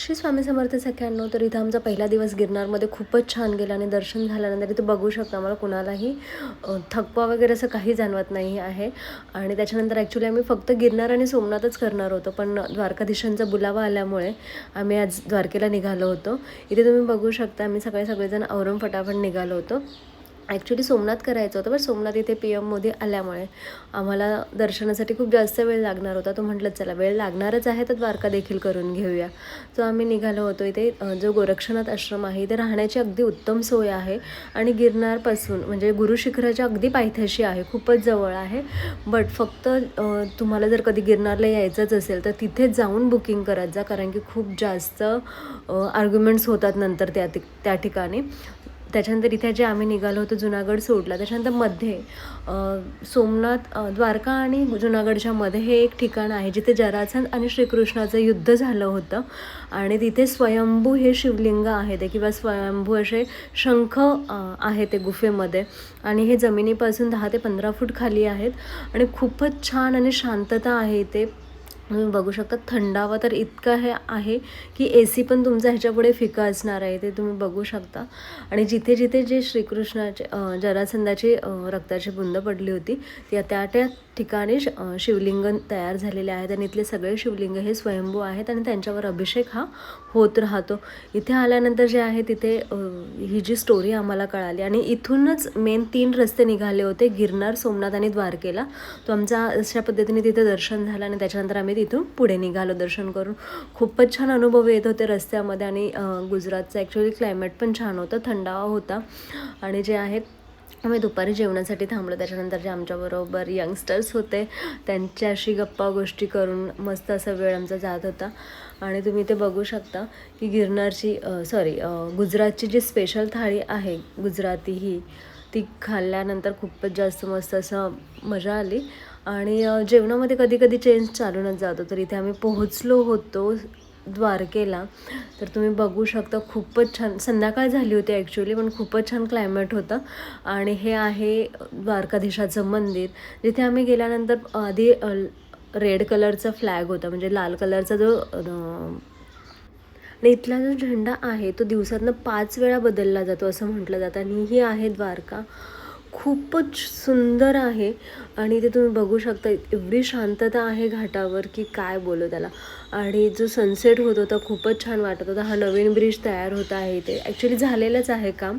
श्री स्वामी समर्थ सख्याण्णव तर इथं आमचा पहिला दिवस गिरनारमध्ये खूपच छान गेला आणि दर्शन झाल्यानंतर इथं बघू शकता मला कुणालाही थकवा वगैरे असं काही जाणवत नाही आहे. आणि त्याच्यानंतर ॲक्च्युली आम्ही फक्त गिरनार आणि सोमनाथच करणार होतो पण द्वारकाधीशांचा बुलावा आल्यामुळे आम्ही आज द्वारकेला निघालो होतो. इथे तुम्ही बघू शकता आम्ही सकाळी सगळेजण औरम फटाफट निघालो होतो. ॲक्च्युली सोमनाथ करायचं होतं पण सोमनाथ इथे पी एम मोदी आल्यामुळे आम्हाला दर्शनासाठी खूप जास्त वेळ लागणार होता. तो म्हटलं चला वेळ लागणारच आहे तर द्वारका देखील करून घेऊया. तो आम्ही निघालो होतो इथे जो गोरक्षनाथ आश्रम आहे इथे राहण्याची अगदी उत्तम सोय आहे. आणि गिरनारपासून म्हणजे गुरुशिखराच्या अगदी पायथ्याशी आहे खूपच जवळ आहे. बट फक्त तुम्हाला जर कधी गिरनारला यायचंच असेल तर तिथे जाऊन बुकिंग करत जा कारण की खूप जास्त आर्ग्युमेंट्स होतात नंतर त्या त्या ठिकाणी. त्याच्यानंतर इथे जे आम्ही निघालो होतो जुनागड सोडला त्याच्यानंतरमध्ये सोमनाथ द्वारका आणि जुनागडच्या मध्ये हे एक ठिकाण आहे जिथे जरासंध आणि श्रीकृष्णाचं युद्ध झालं होतं. आणि तिथे स्वयंभू हे शिवलिंग आहे ते किंवा स्वयंभू असे शंख आहे ते गुफेमध्ये. आणि हे जमिनीपासून दहा ते पंधरा फूट खाली आहेत. आणि खूपच छान आणि शांतता आहे इथे. तुम्ही बघू शकता थंडावा तर इतका हे आहे की ए सी पण तुमचा ह्याच्यापुढे फिका असणार आहे ते तुम्ही बघू शकता. आणि जिथे जिथे जे श्रीकृष्णाचे जरासंधाची रक्ताची बुंद पडली होती त्या त्या त्या ठिकाणी श- शिवलिंग तयार झालेले आहेत आणि इथले सगळे शिवलिंग हे स्वयंभू आहेत आणि त्यांच्यावर अभिषेक हा होत राहतो. इथे आल्यानंतर जे आहे तिथे ही जी स्टोरी आम्हाला कळाली आणि इथूनच मेन तीन रस्ते निघाले होते गिरनार सोमनाथ आणि द्वारकेला. तो आमचा अशा पद्धतीने तिथे दर्शन झालं आणि त्याच्यानंतर आम्ही तिथून पुढे निघालो दर्शन करून. खूपच छान अनुभव येत होते रस्त्यामध्ये आणि गुजरातचं ॲक्च्युली क्लायमेट पण छान होतं थंडावा होता. आणि जे आहे आम्ही दुपारी जेवणासाठी थांबलो. त्याच्यानंतर जे आमच्याबरोबर यंगस्टर्स होते त्यांच्याशी गप्पा गोष्टी करून मस्त असा वेळ आमचा जात होता. आणि तुम्ही ते बघू शकता की गिरनारची सॉरी गुजरातची जी स्पेशल थाळी आहे गुजराती ही ती खाल्ल्यानंतर खूपच जास्त मस्त असं मजा आली. आणि जेवणामध्ये कधी कधी चेंज चालूनच जातो. तर इथे आम्ही पोहोचलो होतो द्वारकेला. तर तुम्ही बघू शकता खूपच छान संध्याकाळ झाली होती ॲक्च्युली पण खूपच छान क्लायमेट होतं. आणि हे आहे द्वारकाधीशाचं मंदिर. जिथे आम्ही गेल्यानंतर आधी रेड कलरचा फ्लॅग होता. म्हणजे लाल कलरचा जो आणि इथला जो झेंडा आहे तो दिवसातनं पाच वेळा बदलला जातो असं म्हटलं जातं. आणि ही आहे द्वारका. खूपच सुंदर आहे. आणि ते तुम्ही बघू शकता एवढी शांतता आहे घाटावर की काय बोलू त्याला. आणि जो सनसेट होत होता खूपच छान वाटत होता. हा नवीन ब्रिज तयार होत आहे इथे. ॲक्च्युली झालेलंच आहे काम.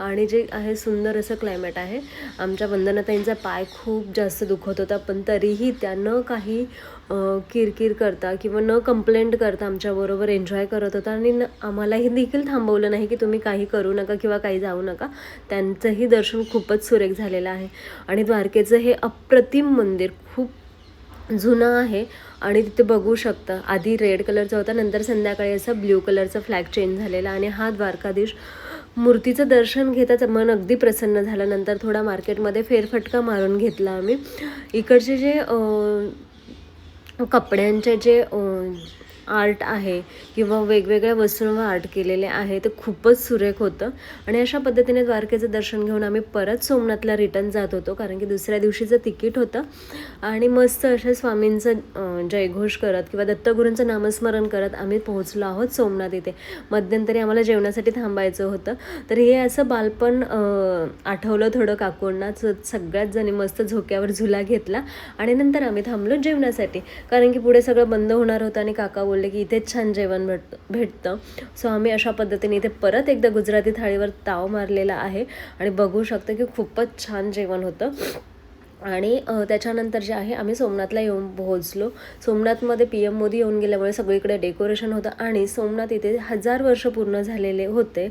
आणि जे आहे सुंदर असं क्लायमेट आहे. आमच्या वंदनाताईंचा पाय खूप जास्त दुखत होता पण तरीही त्या न काही किरकिर करता किंवा न कंप्लेंट करता आमच्याबरोबर एन्जॉय करत होता. आणि न आम्हालाही देखील थांबवलं नाही की तुम्ही काही करू नका किंवा काही जाऊ नका. त्यांचंही दर्शन खूपच सुरेख झालेलं आहे. आणि द्वारकेचं हे अप्रतिम मंदिर खूप जुनं आहे आणि तिथे बघू शकता. आधी रेड कलरचा होता नंतर संध्याकाळी असा ब्ल्यू कलरचा फ्लॅग चेंज झालेला आणि हा द्वारकाधीश मूर्तीचं दर्शन घेताच मन अगदी प्रसन्न झालं नंतर थोडा मार्केटमध्ये फेरफटका मारून घेतला आम्ही. इकडचे जे कपड्यांचे जे आर्ट आहे किंवा वेगवेगळ्या वस्तूंवर आर्ट केलेले आहे ते खूपच सुरेख होतं. आणि अशा पद्धतीने द्वारकेचं दर्शन घेऊन आम्ही परत सोमनाथला रिटर्न जात होतो कारण की दुसऱ्या दिवशीचं तिकीट होतं. आणि मस्त अशा स्वामींचं जयघोष करत किंवा दत्तगुरूंचं नामस्मरण करत आम्ही पोहोचलो आहोत सोमनाथ इथे. मध्यंतरी आम्हाला जेवणासाठी थांबायचं होतं. तर हे असं बालपण आठवलं थोडं काकूंना सगळ्याच जणी मस्त झोक्यावर झुला घेतला. आणि नंतर आम्ही थांबलो जेवणासाठी कारण की पुढे सगळं बंद होणार होतं आणि काका बोलले की इथेच छान जेवण भेट भेटतं. सो आम्ही अशा पद्धतीने इथे परत एकदा गुजराती थाळीवर ताव मारलेला आहे. आणि बघू शकतो की खूपच छान जेवण होतं. आणि त्याच्यानंतर जे आहे आम्ही सोमनाथला येऊन पोहोचलो. सोमनाथमध्ये पी एम मोदी येऊन गेल्यामुळे सगळीकडे डेकोरेशन होतं आणि सोमनाथ इथे हजार वर्ष पूर्ण झालेले होते.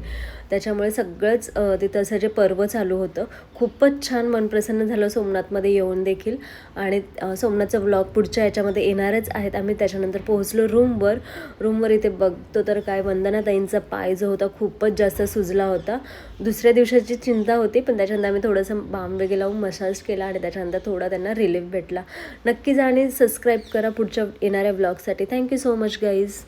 त्याच्यामुळे सगळंच तिथं असं जे पर्व चालू होतं खूपच छान मन प्रसन्न झालं सोमनाथमध्ये येऊन देखील. आणि सोमनाथचा व्लॉग पुढच्या याच्यामध्ये येणारच आहेत. आम्ही त्याच्यानंतर पोहोचलो रूमवर. रूमवर इथे बघतो तर काय वंदनाताईंचा पाय जो होता खूपच जास्त सुजला होता. दुसऱ्या दिवसाची चिंता होती पण त्याच्यानंतर आम्ही थोडंसं बाम वगैरे लावून मसाज केला आणि त्याच्यानंतर थोडा त्यांना रिलीफ भेटला. नक्की जा आणि सबस्क्राईब करा पुढच्या येणाऱ्या ब्लॉगसाठी thank you so much guys